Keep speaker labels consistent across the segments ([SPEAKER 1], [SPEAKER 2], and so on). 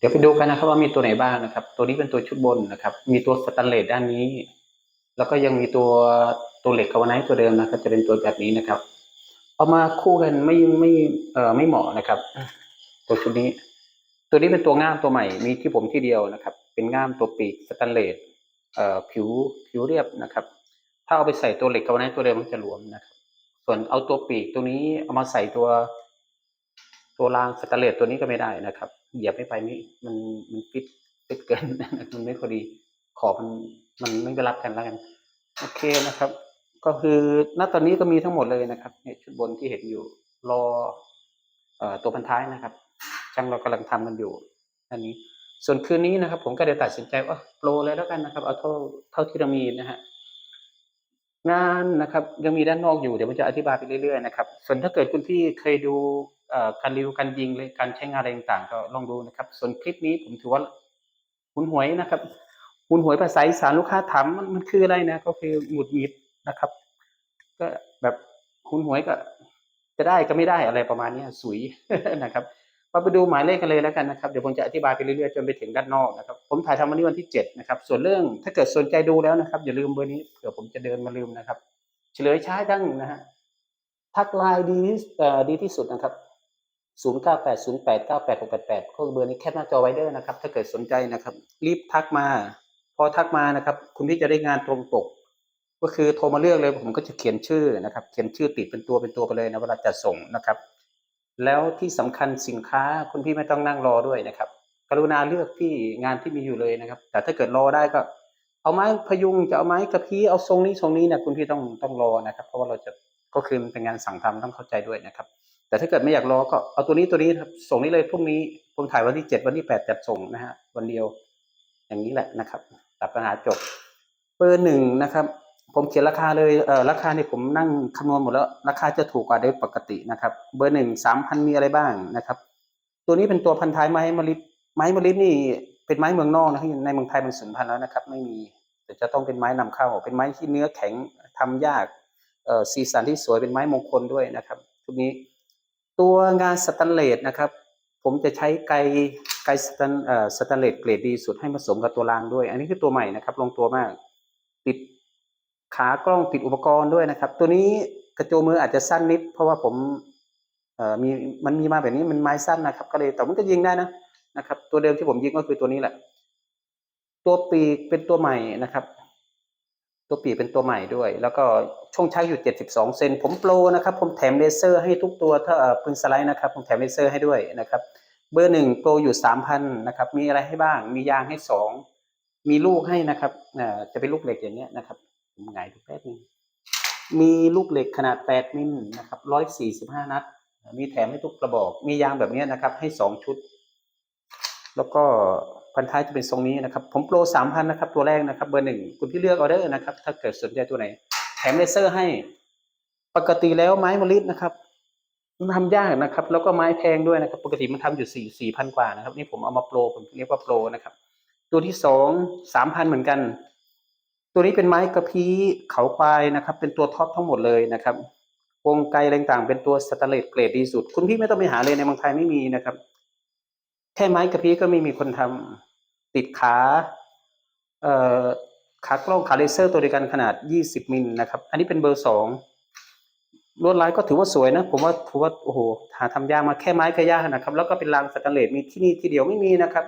[SPEAKER 1] เดี๋ยวไปดูกันนะครับว่ามีตัวไหนบ้างนะครับ ตัวนี้เป็นตัวชุดบนนะครับ มีตัวสแตนเลสด้านนี้ แล้วก็ยังมีตัวตัวเหล็กกาวไนท์ตัวเดิมนะครับ จะเป็นตัวแบบนี้นะครับ เอามาคู่กันไม่ไม่เอ่อไม่เหมาะนะครับ ตัวชุดนี้ ตัวนี้เป็นตัวง่ามตัวใหม่ มีที่ผมที่เดียวนะครับ เป็นง่ามตัวปีกสแตนเลสเอ่อผิวผิวเรียบนะครับ ถ้าเอาไปใส่ตัวเหล็กกาวไนท์ตัวเดิมมันจะหลวมนะครับ ส่วนเอาตัวปีกตัวนี้เอามาใส่ตัว ตัวรางสแตนเลสตัวนี้ก็ไม่ได้นะครับ เหยียบไม่ไปนี่มันมันฟิตฟิตเกินมันไม่พอดีขอบมันมันไม่ไปรับกันแล้วกัน โอเคนะครับ ก็คือณตอนนี้ก็มีทั้งหมดเลยนะครับเนี่ยชุดบนที่เห็นอยู่รอเอ่อตัวพันท้ายนะครับ ช่างเรากำลังทำกันอยู่อันนี้ ส่วนคืนนี้นะครับ ผมก็เดี๋ยวตัดสินใจว่าโปรเลยแล้วกันนะครับ เอาเท่าเท่าที่เรามีนะฮะงานนะครับยังมีด้านนอกอยู่เดี๋ยวผมจะอธิบายไปเรื่อยๆนะครับ ส่วนถ้าเกิดคุณพี่เคยดู การรีวิวการยิงเลยการใช้งานอะไรต่างๆ ก็ลองดูนะครับ ส่วนคลิปนี้ผมถือว่าหุนหวยนะครับหุนหวยภาษาอีสานลูกค้าถามมันมันคืออะไรนะ ก็คือหงุดหงิดนะครับ ก็แบบหุนหวยก็ จะได้ก็ไม่ได้อะไรประมาณนี้สุยนะครับมาไปดูหมายเลขกันเลยแล้วกันนะครับ เดี๋ยวผมจะอธิบายไปเรื่อยๆจนไปถึงด้านนอกนะครับ ผมถ่ายทำวันนี้วันที่เจ็ดนะครับ ส่วนเรื่องถ้าเกิดสนใจดูแล้วนะครับ อย่าลืมเบอร์นี้เผื่อผมจะเดินมาลืมนะครับ เฉลยใช้ดังนะฮะทักไลน์ดีเอ่อดีที่สุดนะครับ 0 9 8 0 8 9 8 6 8 8ก็เบอร์นี้แคปหน้าจอไว้เด้อนะครับ ถ้าเกิดสนใจนะครับ รีบทักมา พอทักมานะครับ คุณพี่จะได้งานตรงปก ก็คือโทรมาเลือกเลยผมก็จะเขียนชื่อนะครับ เขียนชื่อติดเป็นตัวเป็นตัวไปเลยนะเวลาจะส่งนะครับ แล้วที่สำคัญสินค้าคุณพี่ไม่ต้องนั่งรอด้วยนะครับ กรุณาเลือกที่งานที่มีอยู่เลยนะครับ แต่ถ้าเกิดรอได้ก็ เอาไม้พยุงจะเอาไม้กระพี้เอาทรงนี้ทรงนี้เนี่ยคุณพี่ต้องต้องรอนะครับ เพราะว่าเราจะก็คือเป็นงานสั่งทำต้องเข้าใจด้วยนะครับ แต่ถ้าเกิดไม่อยากรอก็เอาตัวนี้ตัวนี้ส่งนี้เลยพรุ่งนี้ผมถ่ายวันที่เจ็ดวันที่แปดจัดส่งนะฮะวันเดียว อย่างนี้แหละนะครับตัดปัญหาจบเบอร์หนึ่งนะครับ ผมเขียนราคาเลยเออราคาเนี่ยผมนั่งคำนวณหมดแล้ว ราคาจะถูกกว่าโดยปกตินะครับ เบอร์หนึ่งสามพันมีอะไรบ้างนะครับ ตัวนี้เป็นตัวพันท้ายไม้มะลิไม้มะลินี่เป็นไม้เมืองนอกนะในเมืองไทยมันสูญพันธุ์แล้วนะครับ ไม่มีแต่จะต้องเป็นไม้นำเข้าเป็นไม้ที่เนื้อแข็งทำยากเอ่อสีสันที่สวยเป็นไม้มงคลด้วยนะครับทุกนี้ ตัวงานสแตนเลสนะครับ ผมจะใช้ไกลไกลสแตนเอ่อสแตนเลสเกรดดีสุดให้ผสมกับตัวรางด้วย อันนี้คือตัวใหม่นะครับ ลงตัวมาก ติดขากล้องติดอุปกรณ์ด้วยนะครับ ตัวนี้กระโจมมืออาจจะสั้นนิด เพราะว่าผมเอ่อมีมันมีมาแบบนี้มันไม้สั้นนะครับ ก็เลยแต่มันก็ยิงได้นะนะครับ ตัวเดิมที่ผมยิงก็คือตัวนี้แหละ ตัวปีกเป็นตัวใหม่นะครับ ตัวปีเป็นตัวใหม่ด้วย แล้วก็ช่วงชักอยู่ 72 เซนผมโปรนะครับ ผมแถมเลเซอร์ให้ทุกตัวถ้าเอ่อปืนสไลด์นะครับ ผมแถมเลเซอร์ให้ด้วยนะครับ เบอร์หนึ่งโปรอยู่ 3,000 นะครับ มีอะไรให้บ้าง มียางให้สองมีลูกให้นะครับจะเป็นลูกเหล็กอย่างเงี้ยนะครับผมหงายดูแป๊บนึงมีลูกเหล็กขนาด 8 มิลนะครับ 145 นัด มีแถมให้ทุกกระบอก มียางแบบนี้นะครับ ให้สองชุด แล้วก็พันท้ายจะเป็นทรงนี้นะครับ ผมโปรสามพันนะครับ ตัวแรกนะครับ เบอร์หนึ่งคุณพี่เลือกออเดอร์นะครับ ถ้าเกิดสนใจตัวไหน แถมเลเซอร์ให้ ปกติแล้วไม้มลินะครับมันทำยากนะครับ แล้วก็ไม้แพงด้วยนะครับ ปกติมันทำอยู่สี่สี่พันกว่านะครับ นี่ผมเอามาโปรผมเรียกว่าโปรนะครับ ตัวที่สองสามพันเหมือนกัน ตัวนี้เป็นไม้กระพี้เขาควายนะครับ เป็นตัวท็อปทั้งหมดเลยนะครับวงไกลต่างๆ เป็นตัวสแตนเลสเกรดดีสุด คุณพี่ไม่ต้องไปหาเลยในเมืองไทยไม่มีนะครับ แค่ไม้กระพี้ก็ไม่มีคนทำติดขาเอ่อขากล้องขาเลเซอร์ตัวเดียวกันขนาด 20 มิลนะครับ อันนี้เป็นเบอร์สองลวดลายก็ถือว่าสวยนะ ผมว่าถือว่าโอ้โหหาทำยากมาแค่ไม้ก็ยากนะครับ แล้วก็เป็นรางสแตนเลสมีที่นี่ที่เดียวไม่มีนะครับ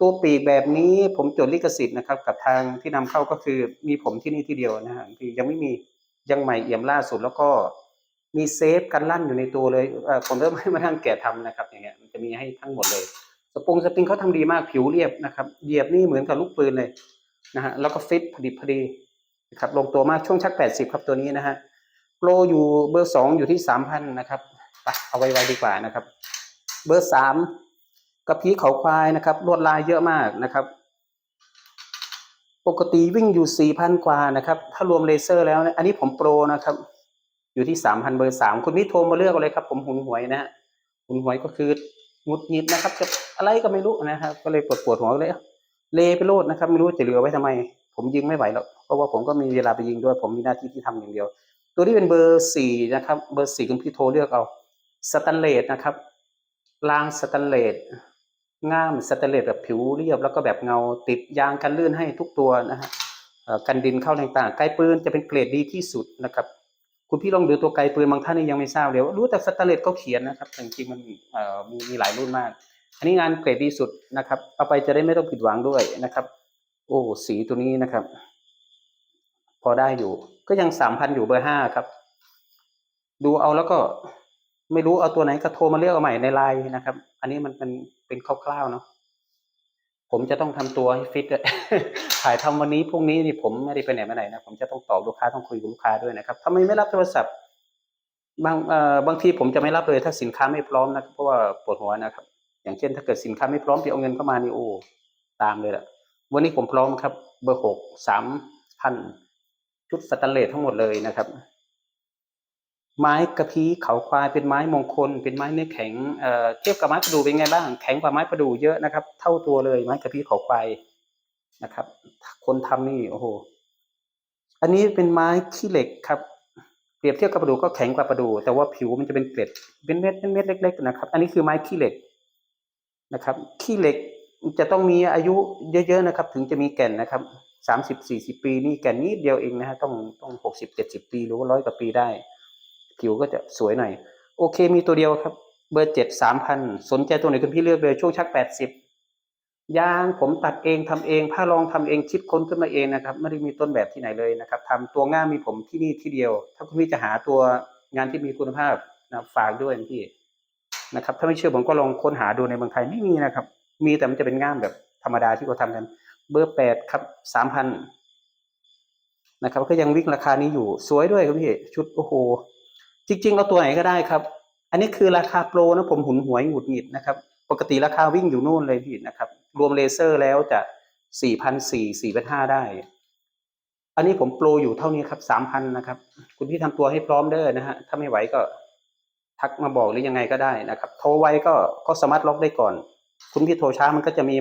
[SPEAKER 1] ตัวปีกแบบนี้ผมจดลิขสิทธิ์นะครับ กับทางที่นำเข้าก็คือมีผมที่นี่ที่เดียวนะฮะที่ยังไม่มียังใหม่เอี่ยมล่าสุดแล้วก็มีเซฟกันลั่นอยู่ในตัวเลยเอ่อผมเริ่มให้มานั่งแกะทำนะครับอย่างเงี้ยมันจะมีให้ทั้งหมดเลย สปงสปริงเขาทำดีมากผิวเรียบนะครับเหยียบนี่เหมือนกับลูกปืนเลยนะฮะแล้วก็ฟิตพอดีพอดีนะครับลงตัวมากช่วงชัก 80 ครับตัวนี้นะฮะโปรอยู่เบอร์สองอยู่ที่ 3,000 นะครับไปเอาไว้ๆดีกว่านะครับ เบอร์สามกระพี้เขาควายนะครับลวดลายเยอะมากนะครับ ปกติวิ่งอยู่ 4,000 กว่านะครับ ถ้ารวมเลเซอร์แล้วนะอันนี้ผมโปรนะครับ อยู่ที่ 3,000 เบอร์สามคุณพี่โทรมาเลือกเอาเลยครับ ผมหุนหวยนะฮะหุนหวยก็คือ งุดหงิดนะครับจะ อะไรก็ไม่รู้นะครับ ก็เลยปวดปวดหัวเลยเลไปโลดนะครับ ไม่รู้จะเหลือไว้ทำไม ผมยิงไม่ไหวหรอกเพราะว่าผมก็มีเวลาไปยิงด้วย ผมมีหน้าที่ที่ทำอย่างเดียว ตัวนี้เป็นเบอร์สี่นะครับ เบอร์สี่คุณพี่โทรเลือกเอาสแตนเลสนะครับรางสแตนเลสง่ามสแตนเลสแบบผิวเรียบแล้วก็แบบเงาติดยางกันลื่นให้ทุกตัวนะฮะกันดินเข้าต่างๆไกลปืนจะเป็นเกรดดีที่สุดนะครับ คุณพี่ลองดูตัวไกลปืนบางท่านนี่ยังไม่ทราบเลยว่ารู้แต่สแตนเลสก็เขียนนะครับจริงๆมันมีมีหลายรุ่นมาก อันนี้งานเกรดดีสุดนะครับ เอาไปจะได้ไม่ต้องผิดหวังด้วยนะครับ โอ้สีตัวนี้นะครับ พอได้อยู่ก็ยังสามพันอยู่เบอร์ห้าครับ ดูเอาแล้วก็ไม่รู้เอาตัวไหนก็โทรมาเลือกเอาใหม่ในไลน์นะครับ อันนี้มันเป็นเป็นคร่าวๆเนาะผมจะต้องทำตัวให้ฟิตด้วยถ่ายทำวันนี้พรุ่งนี้นี่ผมไม่ได้ไปไหนมาไหนนะผมจะต้องตอบลูกค้าต้องคุยกับลูกค้าด้วยนะครับทำไมไม่รับโทรศัพท์ บางเอ่อบางทีผมจะไม่รับเลยถ้าสินค้าไม่พร้อมนะครับเพราะว่าปวดหัวนะครับ อย่างเช่น ถ้าเกิดสินค้าไม่พร้อมไปเอาเงินเข้ามานี่โอ้ตามเลยล่ะ วันนี้ผมพร้อมครับ เบอร์หกสามพันชุดสแตนเลสทั้งหมดเลยนะครับ ไม้กระพี้เขาควายเป็นไม้มงคล เป็นไม้เนื้อแข็งเอ่อเทียบกับไม้ประดู่เป็นไงบ้างแข็งกว่าไม้ประดู่เยอะนะครับ เท่าตัวเลยไม้กระพี้เขาควายนะครับ คนทำนี่โอ้โหอันนี้เป็นไม้ขี้เหล็กครับเปรียบเทียบกับประดู่ก็แข็งกว่าประดู่แต่ว่าผิวมันจะเป็นเกล็ดเป็นเม็ดเป็นเม็ดเล็ก ๆ นะครับ อันนี้คือไม้ขี้เหล็ก นะครับขี้เหล็กจะต้องมีอายุเยอะๆนะครับ ถึงจะมีแก่นนะครับสามสิบสี่สิบปีนี่แก่นนิดเดียวเองนะฮะต้องต้องหกสิบเจ็ดสิบปีหรือว่าร้อยกว่าปีได้ ผิวก็จะสวยหน่อย โอเคมีตัวเดียวครับ เบอร์เจ็ดสามพันสนใจตัวไหนคุณพี่เลือกเลยช่วงชักแปดสิบยางผมตัดเองทำเองผ้ารองทำเองคิดค้นขึ้นมาเองนะครับ ไม่ได้มีต้นแบบที่ไหนเลยนะครับทำตัวง่ามมีผมที่นี่ที่เดียว ถ้าคุณพี่จะหาตัวงานที่มีคุณภาพนะฝากด้วยพี่ นะครับ ถ้าไม่เชื่อผมก็ลองค้นหาดูในเมืองไทยไม่มีนะครับ มีแต่มันจะเป็นง่ามแบบธรรมดาที่เขาทำกัน เบอร์แปดครับสามพันนะครับก็ยังวิ่งราคานี้อยู่สวยด้วยครับพี่ชุดโอ้โหจริงๆเอาตัวไหนก็ได้ครับ อันนี้คือราคาโปรนะผมหุนหวยหงุดหงิดนะครับ ปกติราคาวิ่งอยู่นู่นเลยพี่นะครับ รวมเลเซอร์แล้วจะสี่พันสี่สี่พันห้าได้ อันนี้ผมโปรอยู่เท่านี้ครับสามพันนะครับ คุณพี่ทำตัวให้พร้อมเด้อนะฮะถ้าไม่ไหวก็ ทักมาบอกหรือยังไงก็ได้นะครับ โทรไวก็ก็สามารถล็อกได้ก่อน คุณพี่โทรช้ามันก็จะมี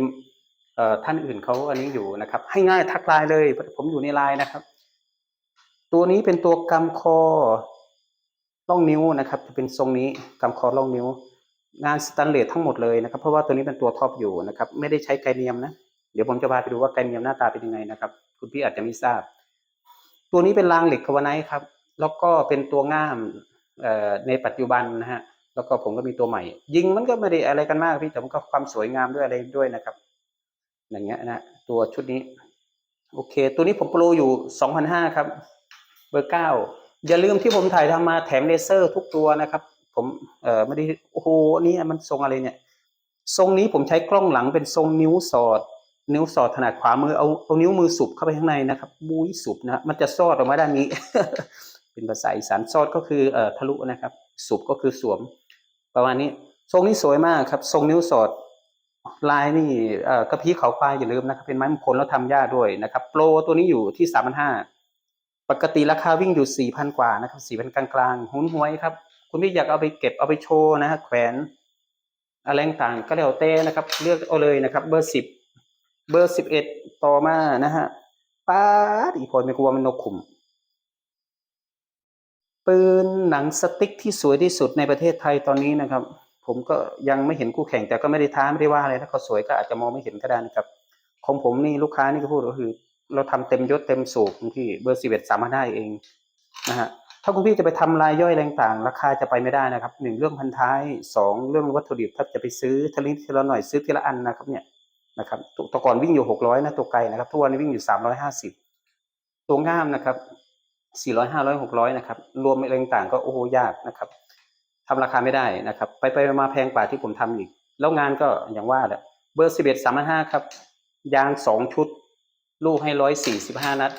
[SPEAKER 1] เอ่อท่านอื่นเขาอันนี้อยู่นะครับ ให้ง่ายทักไลน์เลย ผมอยู่ในไลน์นะครับ ตัวนี้เป็นตัวกำคอล่องนิ้วนะครับ จะเป็นทรงนี้กำคอล่องนิ้ว งานสแตนเลสทั้งหมดเลยนะครับ เพราะว่าตัวนี้เป็นตัวท็อปอยู่นะครับ ไม่ได้ใช้ไกเนียมนะเดี๋ยวผมจะพาไปดูว่าไกเนียมหน้าตาเป็นยังไงนะครับ คุณพี่อาจจะไม่ทราบ ตัวนี้เป็นรางเหล็กคาวาไนท์ครับ แล้วก็เป็นตัวง่าม ในปัจจุบันนะฮะแล้วก็ผมก็มีตัวใหม่ ยิงมันก็ไม่ได้อะไรกันมากพี่แต่มันก็ความสวยงามด้วยอะไรด้วยนะครับ อย่างเงี้ยนะตัวชุดนี้ โอเค ตัวนี้ผมโปรอยู่สองพันห้าครับ เบอร์เก้าอย่าลืมที่ผมถ่ายทำมาแถมเลเซอร์ทุกตัวนะครับ ผมเออไม่ได้โอ้โหนี่มันทรงอะไรเนี่ย ทรงนี้ผมใช้กล้องหลังเป็นทรงนิ้วสอด นิ้วสอดถนัดขวามือเอาเอานิ้วมือสุบเข้าไปข้างในนะครับบุ้ยสุบนะฮะมันจะซอดออกมาด้านนี้ เป็นภาษาอีสานซอดก็คือเอ่อทะลุนะครับสุบก็คือสวม ประมาณนี้ทรงนี้สวยมากครับ ทรงนิ้วสอดลายนี่เอ่อกระพี้เขาควายอย่าลืมนะครับเป็นไม้มงคลแล้วทำยากด้วยนะครับ โปรตัวนี้อยู่ที่สามพันห้าปกติราคาวิ่งอยู่สี่พันกว่านะครับสี่พันกลางๆหุ้นหวยครับ คุณพี่อยากเอาไปเก็บเอาไปโชว์นะฮะแขวนอะไรต่างก็แล้วแต่นะครับ เลือกเอาเลยนะครับ เบอร์สิบเบอร์สิบเอ็ดต่อมานะฮะป้าอีพอยไม่กลัวมันนกขุม ปืนหนังสติ๊กที่สวยที่สุดในประเทศไทยตอนนี้นะครับ ผมก็ยังไม่เห็นคู่แข่งแต่ก็ไม่ได้ท้าไม่ได้ว่าอะไรถ้าเขาสวยก็อาจจะมองไม่เห็นก็ได้นะครับ ของผมนี่ลูกค้านี่ก็พูดก็คือ เราทำเต็มยศเต็มสูบที่เบอร์สิบเอ็ดสามารถได้เองนะฮะถ้าคุณพี่จะไปทำลายย่อยแรงต่าง ราคาจะไปไม่ได้นะครับหนึ่งเรื่องพันท้ายสองเรื่องวัตถุดิบถ้าจะไปซื้อทะลิทีละหน่อยซื้อทีละอันนะครับเนี่ยนะครับตัวก่อนวิ่งอยู่หกร้อยนะตัวไกลนะครับทุกวันนี้วิ่งอยู่สามร้อยห้าสิบตัวง่ามนะครับ สี่ร้อยห้าร้อยหกร้อยนะครับ รวมแรงต่างก็โอ้โหยากนะครับทำราคาไม่ได้นะครับ ไปไปมาแพงกว่าที่ผมทำอีก แล้วงานก็อย่างว่าแหละเบอร์สิบเอ็ดสามห้าครับ ยางสองชุด ลูกให้ร้อยสี่สิบห้านัด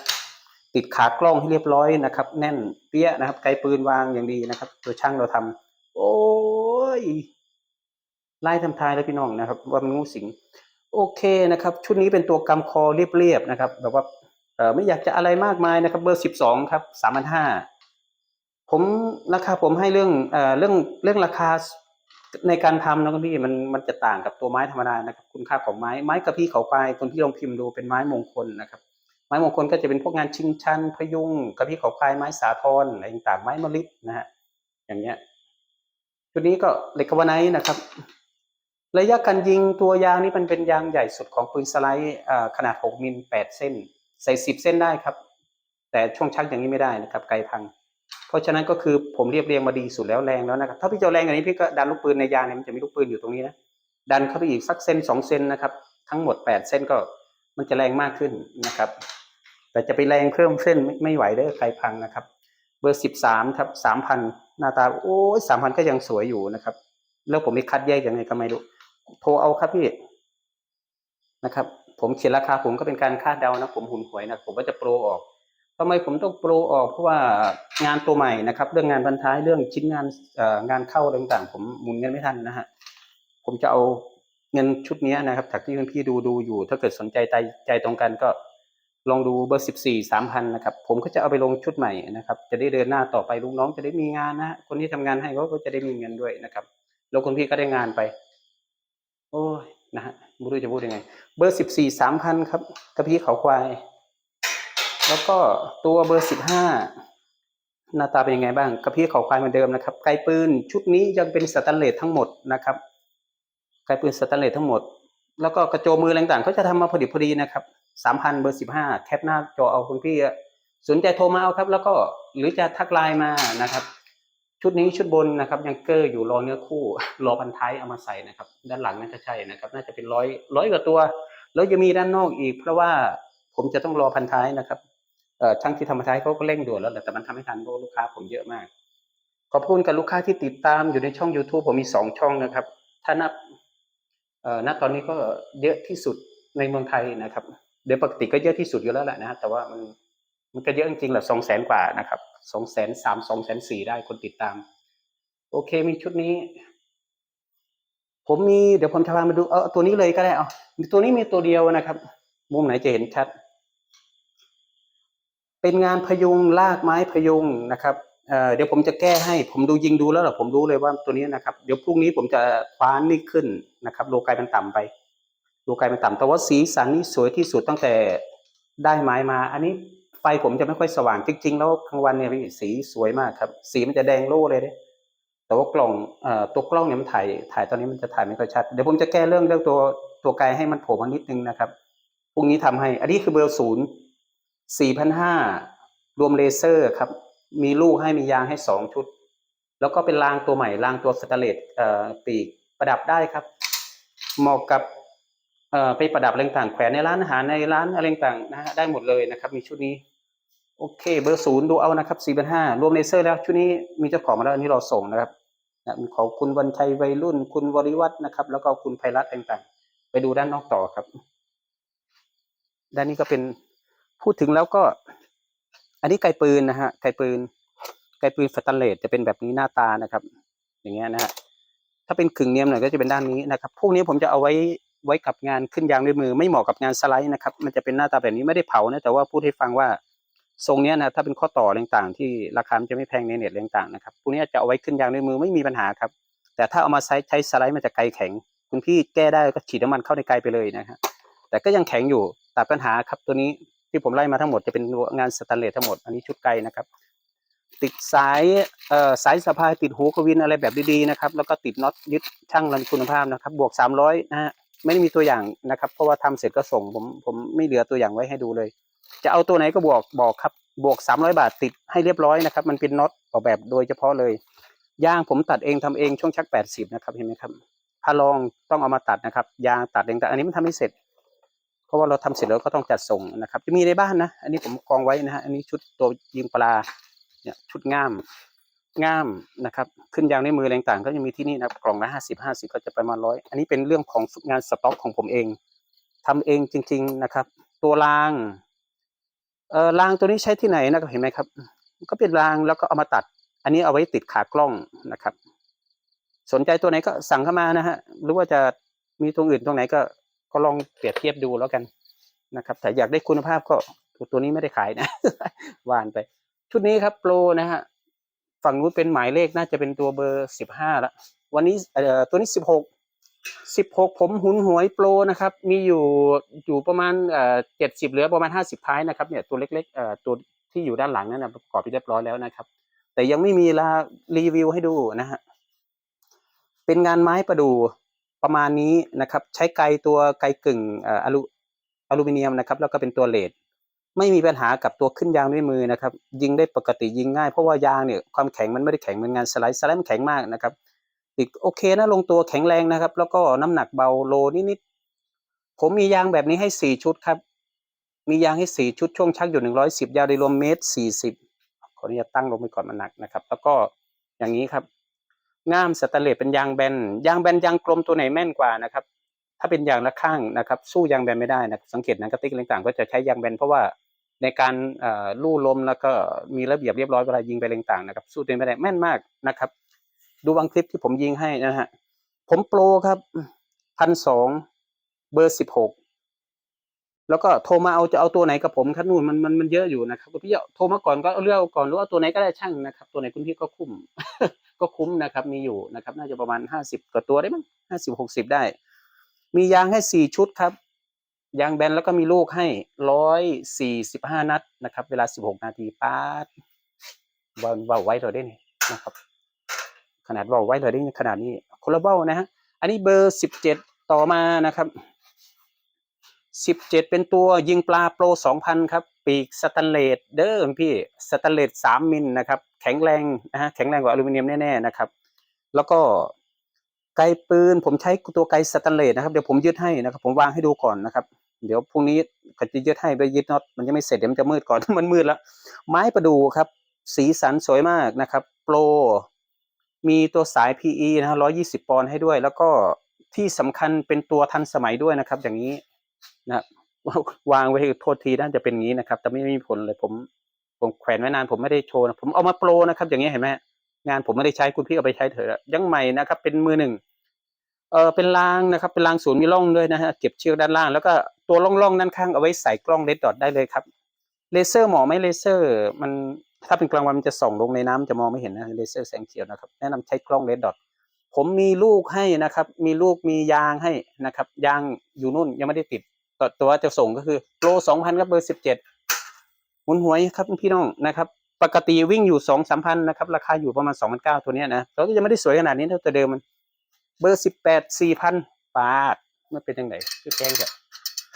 [SPEAKER 1] ติดขากล้องให้เรียบร้อยนะครับ แน่นเปี้ยนะครับ ไกลปืนวางอย่างดีนะครับ ตัวช่างเราทำโอ้ยไล่ทำทายแล้วพี่น้องนะครับ ว่ามันงูสิง โอเคนะครับ ชุดนี้เป็นตัวกำคอเรียบๆนะครับ แบบว่า ไม่อยากจะอะไรมากมายนะครับ เบอร์สิบสองครับสามพันห้าผมราคาผมให้เรื่องเอ่อเรื่องเรื่องราคาในการทำนะคุณพี่มันมันจะต่างกับตัวไม้ธรรมดานะครับ คุณค่าของไม้ไม้กระพี่เขาควายคนที่ลองพิมพ์ดูเป็นไม้มงคลนะครับ ไม้มงคลก็จะเป็นพวกงานชิงชันพยุงกระพี่เขาควายไม้สาทรอะไรต่างไม้มะลินะฮะอย่างเงี้ยชุดนี้ก็เหล็กกาวาไนท์นะครับ ระยะการยิงตัวยางนี่มันเป็นยางใหญ่สุดของปืนสไลด์ขนาด 6มิล8เส้น ใส่10เส้นได้ครับ แต่ช่วงชักอย่างนี้ไม่ได้นะครับ ไกลพัง เพราะฉะนั้นก็คือผมเรียบเรียงมาดีสุดแล้วแรงแล้วนะครับ ถ้าพี่จะเอาแรงกว่างนี้พี่ก็ดันลูกปืนในยางเนี่ยมันจะมีลูกปืนอยู่ตรงนี้นะดันเข้าไปอีกสักเซนสองเซนนะครับ ทั้งหมด8เส้นก็มันจะแรงมากขึ้นนะครับ แต่จะไปแรงเพิ่มเส้นไม่ไหวเด้อไกลพังนะครับ เบอร์13ครับ3,000หน้าตาโอ้ย3,000ก็ยังสวยอยู่นะครับ แล้วผมไปคัดแยกยังไงก็ไม่รู้โทรเอาครับพี่นะครับ ผมเขียนราคาผมก็เป็นการคาดเดานะ ผมหุ่นหวยนะผมก็จะโปรออกทำไมผมต้องโปรออกเพราะว่างานตัวใหม่นะครับ เรื่องงานบรรท้ายเรื่องชิ้นงานงานเข้าต่างๆ ผมหมุนเงินไม่ทันนะฮะผมจะเอาเงินชุดนี้นะครับจากที่คุณพี่ดูดูอยู่ ถ้าเกิดสนใจใจใจตรงกันก็ลองดูเบอร์สิบสี่สามพันนะครับ ผมก็จะเอาไปลงชุดใหม่นะครับ จะได้เดินหน้าต่อไปลูกน้องจะได้มีงานนะคนที่ทำงานให้เขาก็จะได้มีเงินด้วยนะครับ แล้วคุณพี่ก็ได้งานไป โอ้ย นะฮะไม่รู้จะพูดยังไง เบอร์สิบสี่สามพันครับกระพี้เขาควาย แล้วก็ตัวเบอร์สิบห้าหน้าตาเป็นยังไงบ้างกระพี้เขาควายเหมือนเดิมนะครับไกลปืนชุดนี้ยังเป็นสแตนเลสทั้งหมดนะครับไกลปืนสแตนเลสทั้งหมด แล้วก็กระโจมมือต่างๆเขาจะทำมาพอดีพอดีนะครับสามพันเบอร์สิบห้าแคปหน้าจอเอาคุณพี่สนใจโทรมาเอาครับ แล้วก็หรือจะทักไลน์มานะครับ ชุดนี้ชุดบนนะครับยังเกอร์อยู่รอเนื้อคู่รอพันท้ายเอามาใส่นะครับ ด้านหลังน่าจะใช่นะครับ น่าจะเป็นร้อยร้อยกว่าตัว แล้วยังมีด้านนอกอีก เพราะว่าผมจะต้องรอพันท้ายนะครับเอ่อช่างที่ทำพันท้ายเขาก็เร่งด่วนแล้วแหละแต่มันทำไม่ทันเพราะลูกค้าผมเยอะมาก ขอบคุณกับลูกค้าที่ติดตามอยู่ในช่อง YouTube ผมมีสองช่องนะครับ ถ้านับเอ่อณตอนนี้ก็เยอะที่สุดในเมืองไทยนะครับเดี๋ยวปกติก็เยอะที่สุดอยู่แล้วแหละนะฮะแต่ว่ามันมันก็เยอะจริงๆแหละสองแสนกว่านะครับ สองแสนสามสองแสนสี่ได้คนติดตาม โอเคมีชุดนี้ ผมมีเดี๋ยวผมจะพามาดูเอาเอตัวนี้เลยก็ได้เอาตัวนี้มีตัวเดียวนะครับ มุมไหนจะเห็นชัด เป็นงานพยุงลากไม้พยุงนะครับเเดี๋ยวผมจะแก้ให้ ผมดูยิงดูแล้วหรอผมรู้เลยว่าตัวนี้นะครับ เดี๋ยวพรุ่งนี้ผมจะคว้านนี่ขึ้นนะครับ โลกายมันต่ำไป โลกายมันต่ำแต่ว่าสีสันนี่สวยที่สุดตั้งแต่ได้ไม้มา อันนี้ ไฟผมจะไม่ค่อยสว่างจริงๆ แล้วกลางวันเนี่ยพี่สีสวยมากครับ สีมันจะแดงโล่เลยเด้แต่ว่ากล่องอตัวกล้องเนี่ยมันถ่ายถ่ายตอนนี้มันจะถ่ายไม่ค่อยชัด เดี๋ยวผมจะแก้เรื่องเรื่องตัวตัวไกลให้มันโผล่มานิดนึงนะครับพรุ่งนี้ทำให้ อันนี้คือเบอร์ศูนย์สี่พันห้ารวมเลเซอร์ครับ มีลูกให้มียางให้สองชุด แล้วก็เป็นรางตัวใหม่รางตัวสแตเลสเอ่อปีกประดับได้ครับ เหมาะกับไปประดับอะไรต่างแขวนในร้านอาหารในร้านอะไรต่างๆนะฮะได้หมดเลยนะครับ มีชุดนี้ โอเค เบอร์ศูนย์ดูเอานะครับสี่พันห้ารวมเลเซอร์แล้วชุดนี้มีเจ้าของมาแล้วอันนี้เราส่งนะครับนะของคุณวันชัยวัยรุ่น คุณวริวัฒน์นะครับ แล้วก็คุณไพรัตต่างๆ ไปดูด้านนอกต่อครับ ด้านนี้ก็เป็นพูดถึงแล้วก็ อันนี้ไกลปืนนะฮะไกลปืน ไกลปืนสแตนเลสจะเป็นแบบนี้หน้าตานะครับ อย่างเงี้ยนะฮะถ้าเป็นขึงเนียมหน่อยก็จะเป็นด้านนี้นะครับ พวกนี้ผมจะเอาไว้ไว้กับงานขึ้นยางด้วยมือ ไม่เหมาะกับงานสไลด์นะครับ มันจะเป็นหน้าตาแบบนี้ไม่ได้เผานะแต่ว่าพูดให้ฟังว่า ทรงเนี้ยนะถ้าเป็นข้อต่อต่างๆ ที่ราคาจะไม่แพงในเน็ตต่างๆนะครับพวกนี้จะเอาไว้ขึ้นยางด้วยมือไม่มีปัญหาครับ แต่ถ้าเอามาใช้ใช้สไลด์มันจะไกลแข็ง คุณพี่แก้ได้ก็ฉีดน้ำมันเข้าในไกลไปเลยนะครับแต่ก็ยังแข็งอยู่ตัดปัญหาครับตัวนี้ที่ผมไล่มาทั้งหมดจะเป็นงานสแตนเลสทั้งหมด อันนี้ชุดไกลนะครับ ติดสายเอ่อสายสะพายติดหูกวินอะไรแบบดีๆนะครับ แล้วก็ติดน็อตยึดช่างรันคุณภาพนะครับ บวกสามร้อยนะฮะไม่ได้มีตัวอย่างนะครับ เพราะว่าทำเสร็จก็ส่งผมผมไม่เหลือตัวอย่างไว้ให้ดูเลย จะเอาตัวไหนก็บอกบอกครับ บวกสามร้อยบาทติดให้เรียบร้อยนะครับ มันเป็นน็อตออกแบบโดยเฉพาะเลยยางผมตัดเองทำเองช่วงชักแปดสิบนะครับเห็นไหมครับพาลองต้องเอามาตัดนะครับ ยางตัดเองแต่อันนี้มันทำไม่เสร็จ เพราะว่าเราทำเสร็จแล้วก็ต้องจัดส่งนะครับ จะมีในบ้านนะ อันนี้ผมกองไว้นะฮะอันนี้ชุดตัวยิงปลาเนี่ยชุดง่ามง่ามนะครับ ขึ้นยางในมืออะไรต่างก็จะมีที่นี่นะกล่องละห้าสิบห้าสิบก็จะประมาณร้อยอันนี้เป็นเรื่องของงานสต็อกของผมเองทำเองจริง ๆนะครับ ตัวราง เอ่อรางตัวนี้ใช้ที่ไหนนะครับเห็นไหมครับ ก็เป็นรางแล้วก็เอามาตัด อันนี้เอาไว้ติดขากล้องนะครับ สนใจตัวไหนก็สั่งเข้ามานะฮะหรือว่าจะมีตรงอื่นตรงไหนก็ก็ลองเปรียบเทียบดูแล้วกันนะครับแต่อยากได้คุณภาพก็ตัวนี้ไม่ได้ขายนะวานไป ชุดนี้ครับโปรนะฮะฝั่งนู้นเป็นหมายเลขน่าจะเป็นตัวเบอร์สิบห้าละวันนี้เอ่อตัวนี้สิบหก สิบหกผมหุนหวยโปรนะครับ มีอยู่อยู่ประมาณเอ่อเจ็ดสิบเหลือประมาณห้าสิบท้ายนะครับเนี่ยตัวเล็กๆเอ่อตัวที่อยู่ด้านหลังนั่นนะประกอบไปเรียบร้อยแล้วนะครับ แต่ยังไม่มีลารีวิวให้ดูนะฮะเป็นงานไม้ประดู่ประมาณนี้นะครับ ใช้ไกลตัวไกลกึ่งเอ่ออลูอลูมิเนียมนะครับ แล้วก็เป็นตัวเลดไม่มีปัญหากับตัวขึ้นยางด้วยมือนะครับ ยิงได้ปกติยิงง่ายเพราะว่ายางเนี่ยความแข็งมันไม่ได้แข็งเหมือนงานสไลด์สไลด์มันแข็งมากนะครับ ติดโอเคนะลงตัวแข็งแรงนะครับ แล้วก็น้ำหนักเบาโลนิดๆผมมียางแบบนี้ให้สี่ชุดครับ มียางให้สี่ชุดช่วงชักอยู่หนึ่งร้อยสิบยาวโดยรวมเมตรสี่สิบขออนุญาตตั้งลงไปก่อนมันหนักนะครับ แล้วก็อย่างนี้ครับง่ามสแตนเลสเป็นยางแบนยางแบนยางกลมตัวไหนแม่นกว่านะครับ ถ้าเป็นยางละข้างนะครับ สู้ยางแบนไม่ได้นะสังเกตหนังกระติกต่างๆ ก็จะใช้ยางแบนเพราะว่าในการลู่ลมแล้วก็มีระเบียบเรียบร้อยเวลายิงไปต่างๆนะครับ สู้ตัวไม่ได้แม่นมากนะครับ ดูบางคลิปที่ผมยิงให้นะฮะ ผมโปรครับพันสองเบอร์สิบหกแล้วก็โทรมาเอาจะเอาตัวไหนกับผมครับนู่นมันมันมันเยอะอยู่นะครับคุณพี่โทรมาก่อนก็เลือกก่อนหรือว่าตัวไหนก็ได้ช่างนะครับ ตัวไหนคุณพี่ก็คุ้มก็คุ้มนะครับ มีอยู่นะครับ น่าจะประมาณห้าสิบกว่าตัวได้มั้งห้าสิบหกสิบได้ มียางให้สี่ชุดครับยางแบนแล้วก็มีลูกให้ร้อยสี่สิบห้านัดนะครับ เวลาสิบหกนาทีป้าดเบาเบาไว้เราได้นี่นะครับ ขนาดเบาไว้เราได้ขนาดนี้คนละเบ้านะฮะอันนี้เบอร์สิบเจ็ดต่อมานะครับสิบเจ็ดเป็นตัวยิงปลาโปรสองพันครับ ปีกสแตนเลสเด้อพี่สแตนเลสสามมิลนะครับ แข็งแรงนะฮะแข็งแรงกว่าอลูมิเนียมแน่ๆนะครับ แล้วก็ไกลปืนผมใช้ตัวไกลสแตนเลสนะครับเดี๋ยวผมยึดให้นะครับ ผมวางให้ดูก่อนนะครับ เดี๋ยวพรุ่งนี้ก็จะยึดให้ไปยึดน็อตมันยังไม่เสร็จเดี๋ยวมันจะมืดก่อนมันมืดแล้ว ไม้ประดูครับ สีสันสวยมากนะครับ โปร มีตัวสาย PE นะฮะ120ปอนด์ให้ด้วย แล้วก็ที่สำคัญเป็นตัวทันสมัยด้วยนะครับ อย่างนี้นะครับวางไว้โทษทีน่าจะเป็นงี้นะครับ แต่ไม่มีผลเลยผมผมแขวนไว้นานผมไม่ได้โชว์นะผมเอามาโปรนะครับ อย่างนี้เห็นไหมงานผมไม่ได้ใช้คุณพี่เอาไปใช้เถอะยังใหม่นะครับ เป็นมือหนึ่งเออเป็นรางนะครับ เป็นรางศูนย์มีร่องด้วยนะฮะเก็บเชือกด้านล่าง แล้วก็ตัวร่องๆด้านข้างเอาไว้ใส่กล้องเลดดอทได้เลยครับเลเซอร์หมาะไหมเลเซอร์ มัน ถ้าเป็นกลางวันมันจะส่องลงในน้ำจะมองไม่เห็นนะเลเซอร์แสงเขียวนะครับ แนะนำใช้กล้องเลดดอทผมมีลูกให้นะครับ มีลูกมียางให้นะครับ ยางอยู่นู่นยังไม่ได้ติดตัวตัวจะส่งก็คือโปรสองพันครับเบอร์สิบเจ็ดหมุนหวยครับพี่น้องนะครับ ปกติวิ่งอยู่สองสามพันนะครับ ราคาอยู่ประมาณสองพันเก้าตัวเนี้ยนะแล้วก็ยังไม่ได้สวยขนาดนี้เท่าตัวเดิมมัน เบอร์สิบแปดสี่พันบาทมันเป็นยังไงคือแพงแค่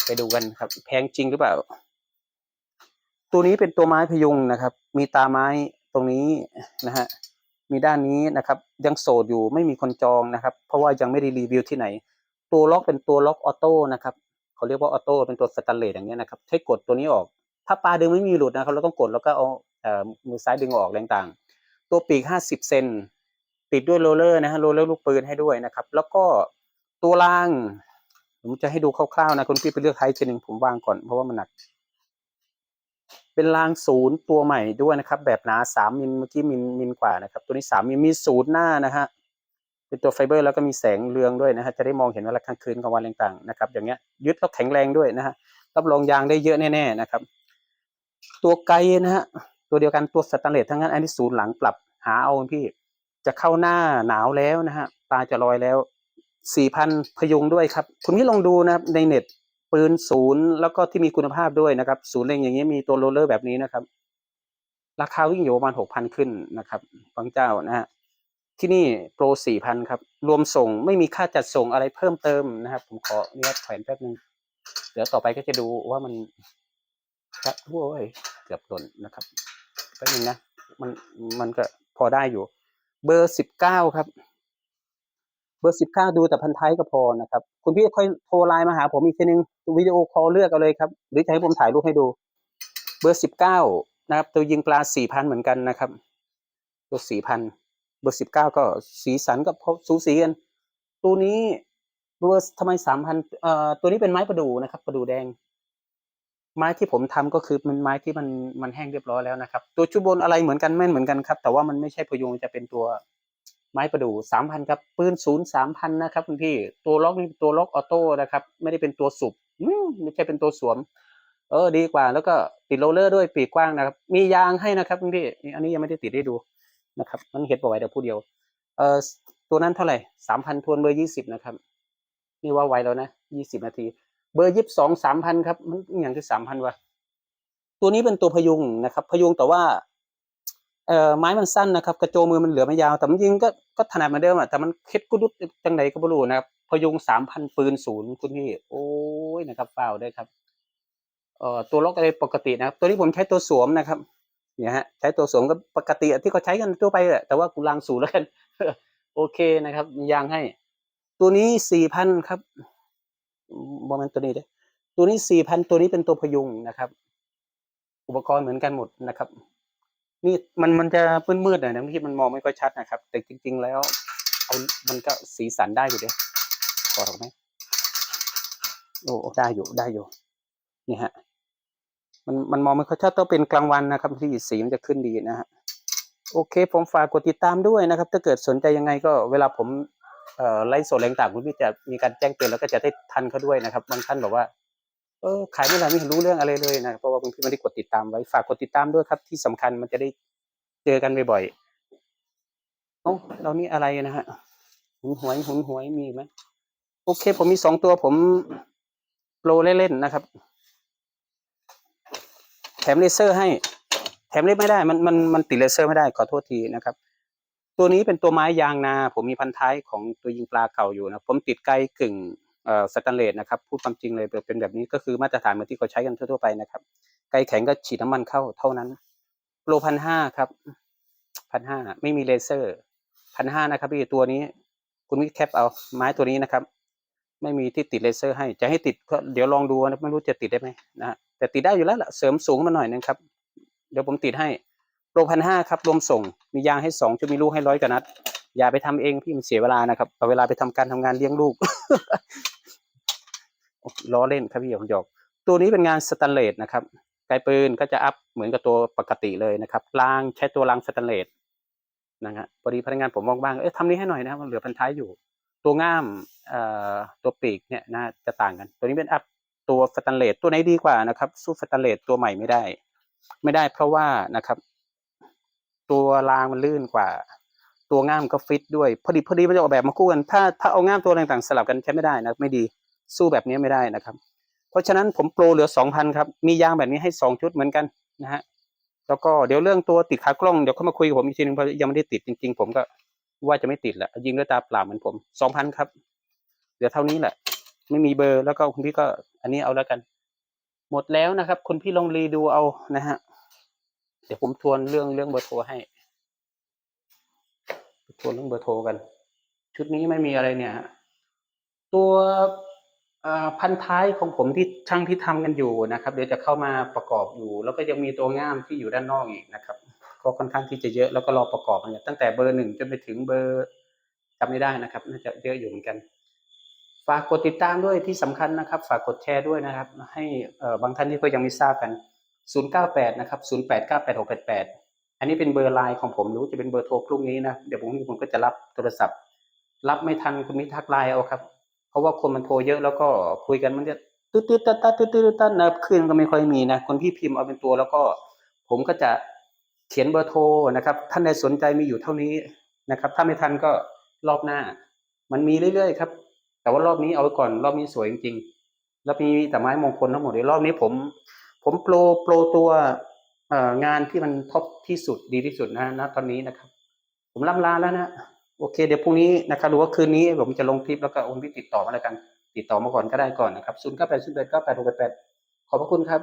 [SPEAKER 1] ไปดูกันครับ แพงจริงหรือเปล่า ตัวนี้เป็นตัวไม้พยุงนะครับ มีตาไม้ตรงนี้นะฮะมีด้านนี้นะครับ ยังโสดอยู่ไม่มีคนจองนะครับ เพราะว่ายังไม่ได้รีวิวที่ไหน ตัวล็อกเป็นตัวล็อกออโต้นะครับเขาเรียกว่าออโต้เป็นตัวสแตนเลสอย่างเงี้ยนะครับให้กดตัวนี้ออก ถ้าปลาดึงไม่มีหลุดนะครับ เราต้องกดแล้วก็เอาเอ่อมือซ้ายดึงออกแรงต่าง ตัวปีก 50 เซนติดด้วยโรเลอร์นะฮะโรเลอร์ลูกปืนให้ด้วยนะครับ แล้วก็ตัวราง ผมจะให้ดูคร่าวๆนะคุณพี่ไปเลือกไทยทีหนึ่งผมวางก่อนเพราะว่ามันหนัก เป็นรางศูนย์ตัวใหม่ด้วยนะครับ แบบหนาสามมิลเมื่อกี้มิลมิลกว่านะครับ ตัวนี้สามมิลมีศูนย์หน้านะฮะเป็นตัวไฟเบอร์แล้วก็มีแสงเรืองด้วยนะฮะจะได้มองเห็นเวลากลางคืนกลางวันต่างๆนะครับ อย่างเงี้ยยึดแล้วแข็งแรงด้วยนะฮะรับรองยางได้เยอะแน่ๆนะครับ ตัวไกลนะฮะตัวเดียวกันตัวสแตนเลสทั้งนั้นอันนี้ศูนย์หลังปรับหาเอาพี่จะเข้าหน้าหนาวแล้วนะฮะตาจะลอยแล้วสี่พันพยุงด้วยครับคุณพี่ลองดูนะครับในเน็ต ปืนศูนย์แล้วก็ที่มีคุณภาพด้วยนะครับ ศูนย์เล็งอย่างนี้มีตัวโรลเลอร์แบบนี้นะครับ ราคาวิ่งอยู่ประมาณหกพันขึ้นนะครับบางเจ้านะฮะที่นี่โปรสี่พันครับ รวมส่งไม่มีค่าจัดส่งอะไรเพิ่มเติมนะครับ ผมขออนุญาตแขวนแป๊บนึงเดี๋ยวต่อไปก็จะดูว่ามันครับโอ้ยเกือบหล่นนะครับแป๊บนึงนะมันมันก็พอได้อยู่ เบอร์สิบเก้าครับ บอร์สิบเก้าดูแต่พันท้ายก็พอนะครับ คุณพี่ค่อยโทรไลน์มาหาผมอีกทีนึงวิดีโอคอลเลือกเอาเลยครับ หรือจะให้ผมถ่ายรูปให้ดู เบอร์สิบเก้านะครับ ตัวยิงปลาสี่พันเหมือนกันนะครับ ตัวสี่พันเบอร์สิบเก้าก็สีสันก็พอสูสีกัน ตัวนี้เบอร์ทำไมสามพันเอ่อตัวนี้เป็นไม้ประดู่นะครับ ประดู่แดง ไม้ที่ผมทำก็คือมันไม้ที่มันมันแห้งเรียบร้อยแล้วนะครับ ตัวชุบบนอะไรเหมือนกันแม่นเหมือนกันครับ แต่ว่ามันไม่ใช่พยุงจะเป็นตัว ไม้ประดู่สามพันครับปืนศูนย์สามพันนะครับคุณพี่ตัวล็อกนี่ตัวล็อกออโต้นะครับ ไม่ได้เป็นตัวสุบไม่ใช่เป็นตัวสวม เออดีกว่า แล้วก็ติดโรลเลอร์ด้วยปีกกว้างนะครับ มียางให้นะครับคุณพี่นี่อันนี้ยังไม่ได้ติดให้ดูนะครับ มันเห็นปล่อยเดี๋ยวผู้เดียว เออตัวนั้นเท่าไหร่สามพันทวนเบอร์ยี่สิบนะครับนี่ว่าไวแล้วนะยี่สิบนาที เบอร์ยี่สิบสองสามพันครับมันอย่างที่สามพันวะตัวนี้เป็นตัวพยุงนะครับ พยุงแต่ว่า เอ่อไม้มันสั้นนะครับกระโจมือมันเหลือไม่ยาว แต่มันยิงก็ก็ถนัดเหมือนเดิมอะแต่มันเคล็ดกุดุดจังไหนก็ไม่รู้นะครับพยุงสามพันปืนศูนย์คุณพี่ โอ้ยนะครับเปล่าด้วยครับเอ่อตัวล็อกอะไรปกตินะครับ ตัวนี้ผมใช้ตัวสวมนะครับ เนี่ยฮะใช้ตัวสวมก็ปกติที่เขาใช้กันทั่วไปแหละแต่ว่ากูลางศูนย์แล้วกัน โอเคนะครับยางให้ ตัวนี้สี่พันครับบอมันตัวนี้เด้ตัวนี้สี่พันตัวนี้เป็นตัวพยุงนะครับ อุปกรณ์เหมือนกันหมดนะครับ นี่มันมันจะมืดๆหน่อยนะที่มันมองไม่ค่อยชัดนะครับ แต่จริง ๆ แล้วเอามันก็สีสันได้อยู่เด้พอถูกไหมโอ้ได้อยู่ได้อยู่นี่ฮะ มันมันมองไม่ค่อยชัดต้องเป็นกลางวันนะครับที่สีมันจะขึ้นดีนะฮะโอเค ผมฝากกดติดตามด้วยนะครับ ถ้าเกิดสนใจยังไงก็เวลาผมไลฟ์สดอะไรต่างๆคุณพี่จะมีการแจ้งเตือนแล้วก็จะได้ทันเขาด้วยนะครับบางท่านบอกว่า เออขายไม่ไรไม่เห็นรู้เรื่องอะไรเลยนะเพราะว่าบางทีไม่ได้กดติดตามไว้ฝากกดติดตามด้วยครับ ที่สำคัญมันจะได้เจอกันบ่อยๆเอ้าเรานี่อะไรนะฮะหุนหวยหุนหวยมีไหมโอเค ผมมีสองตัวผมโปรเล่นๆนะครับ แถมเลเซอร์ให้ แถมเล่นไม่ได้ มันมันมันติดเลเซอร์ไม่ได้ขอโทษทีนะครับ ตัวนี้เป็นตัวไม้ยางนา ผมมีพันท้ายของตัวยิงปลาเก่าอยู่นะผมติดไกลกึ่ง สแตนเลสนะครับพูดความจริงเลยเป็นแบบนี้ก็คือมาตรฐานเหมือนที่เขาใช้กันทั่วๆไปนะครับไกลแข็งก็ฉีดน้ำมันเข้าเท่านั้นโปรพันห้าครับพันห้าไม่มีเลเซอร์พันห้านะครับพี่ตัวนี้ คุณวิแคปเอาไม้ตัวนี้นะครับ ไม่มีที่ติดเลเซอร์ให้จะให้ติดก็เดี๋ยวลองดูนะไม่รู้จะติดได้ไหมนะแต่ติดได้อยู่แล้วล่ะเสริมสูงมาหน่อยนึงครับ เดี๋ยวผมติดให้โปรพันห้าครับรวมส่งมียางให้สองจะมีลูกให้ร้อยกว่านัดอย่าไปทำเองพี่มันเสียเวลานะครับเอาเวลาไปทำการทำงานเลี้ยงลูก ล้อเล่นครับพี่หยอกหยอกตัวนี้เป็นงานสแตนเลสนะครับไกปืนก็จะอัพเหมือนกับตัวปกติเลยนะครับรางใช้ตัวรางสแตนเลสนะฮะพอดีพนักงานผมมองบ้างเอ๊ะทำนี้ให้หน่อยนะมันเหลือพันท้ายอยู่ ตัวง่ามเอ่อตัวปีกเนี่ยน่าจะต่างกัน ตัวนี้เป็นอัพตัวสแตนเลสตัวไหนดีกว่านะครับ สู้สแตนเลสตัวใหม่ไม่ได้ ไม่ได้เพราะว่านะครับ ตัวรางมันลื่นกว่า ตัวง่ามก็ฟิตด้วย พอดีพอดีมันจะออกแบบมาคู่กัน ถ้าถ้าเอาง่ามตัวต่างๆสลับกันใช้ไม่ได้นะไม่ดี สู้แบบนี้ไม่ได้นะครับ เพราะฉะนั้นผมโปรเหลือสองพันครับ มียางแบบนี้ให้สองชุดเหมือนกันนะฮะแล้วก็เดี๋ยวเรื่องตัวติดขากล้องเดี๋ยวเขามาคุยกับผมอีกทีนึงเพราะยังไม่ได้ติดจริง ๆ ผมก็ว่าจะไม่ติดแหละยิงด้วยตาเปล่าเหมือนผมสองพันครับ เดี๋ยวเท่านี้แหละ ไม่มีเบอร์แล้วก็คุณพี่ก็อันนี้เอาแล้วกัน หมดแล้วนะครับ คุณพี่ลองรีดูเอานะฮะเดี๋ยวผมทวนเรื่องเรื่องเบอร์โทรให้ทวนเรื่องเบอร์โทรกัน ชุดนี้ไม่มีอะไรเนี่ย ตัว พันท้ายของผมที่ช่างที่ทำกันอยู่นะครับ เดี๋ยวจะเข้ามาประกอบอยู่ แล้วก็ยังมีตัวง่ามที่อยู่ด้านนอกอีกนะครับก็ค่อนข้างที่จะเยอะแล้วก็รอประกอบกันตั้งแต่เบอร์หนึ่งจนไปถึงเบอร์จำไม่ได้นะครับ น่าจะเยอะอยู่เหมือนกัน ฝากกดติดตามด้วยที่สำคัญนะครับ ฝากกดแชร์ด้วยนะครับ ให้บางท่านที่ก็ยังไม่ทราบกัน 098 นะครับ 08988688 อันนี้เป็นเบอร์ไลน์ของผมรือว่าจะเป็นเบอร์โทรพรุ่งนี้นะเดี๋ยวผมผมก็จะรับโทรศัพท์ รับไม่ทันคุณมิทักไลน์เอาครับ เพราะว่าคนมันโทรเยอะแล้วก็คุยกันมันจะตืดตืดตัดตัดตืดตืดตัดนะขึ้นก็ไม่ค่อยมีนะคนพี่พิมพ์เอาเป็นตัวแล้วก็ ผมก็จะเขียนเบอร์โทรนะครับ ท่านใดสนใจมีอยู่เท่านี้นะครับ ถ้าไม่ทันก็รอบหน้า มันมีเรื่อยๆครับ แต่ว่ารอบนี้เอาไว้ก่อนรอบนี้สวยจริงๆแล้วมีแต่ไม้มงคลทั้งหมดเลยรอบนี้ผม ผมโปรโปรตัวงานที่มันท็อปที่สุดดีที่สุดนะณตอนนี้นะครับ ผมล่ำลาแล้วนะ โอเค เดี๋ยวพรุ่งนี้นะครับหรือว่าคืนนี้ผมจะลงคลิปแล้วก็โอนพี่ติดต่อมาแล้วกัน ติดต่อมาก่อนก็ได้ก่อนนะครับศูนย์เก้าแปดศูนย์แปดเก้าแปดหกแปดขอบพระคุณครับ